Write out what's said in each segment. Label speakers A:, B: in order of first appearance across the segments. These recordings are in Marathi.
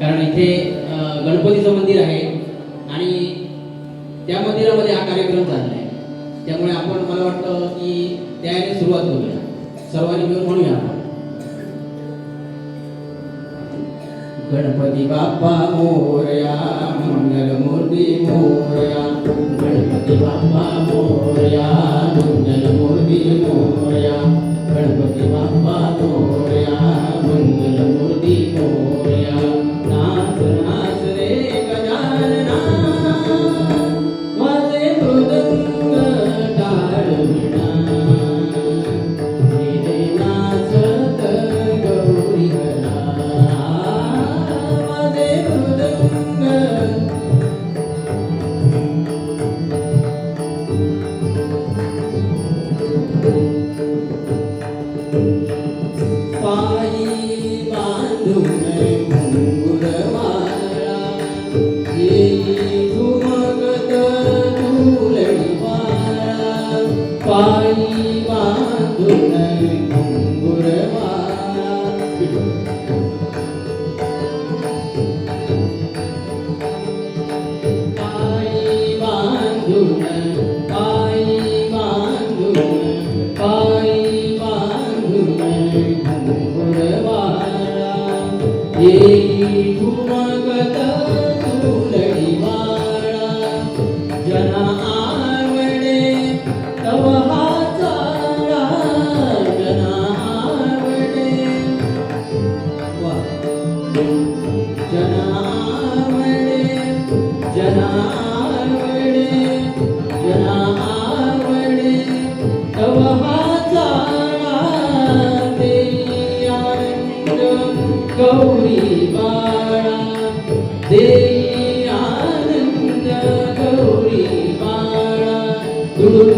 A: कारण इथे गणपतीचं मंदिर आहे आणि त्या मंदिरामध्ये हा कार्यक्रम चालला आहे. त्यामुळे आपण मला वाटतं की त्याने सुरुवात करूया. सर्वांनी मिळून म्हणूया आपण. गणपती बाप्पा मोरया मंगल मूर्ती मोरया. गणपती बाप्पा मोरया मंगल मूर्ती Morya. Ganpati Bappa Morya.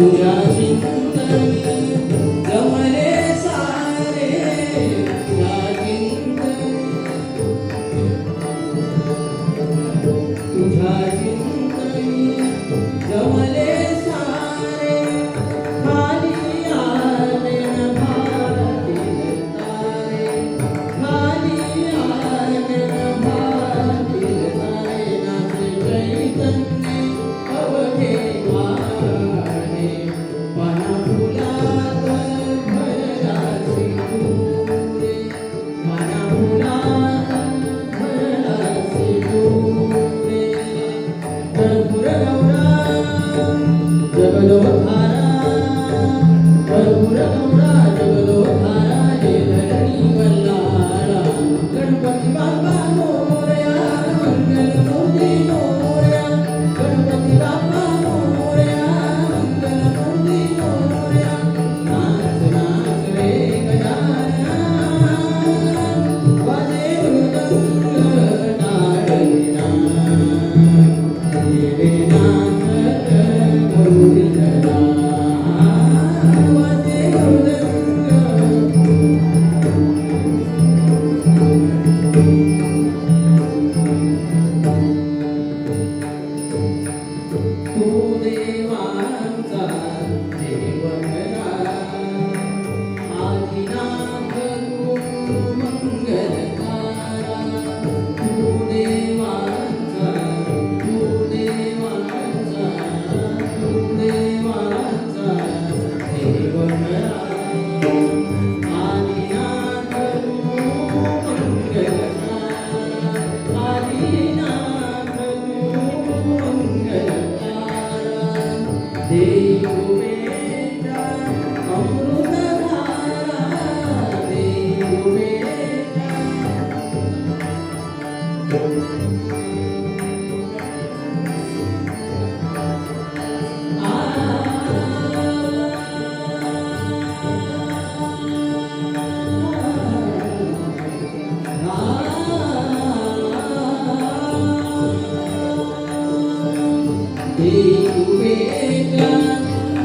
A: 不要停在。Raghuram Raghuram Deito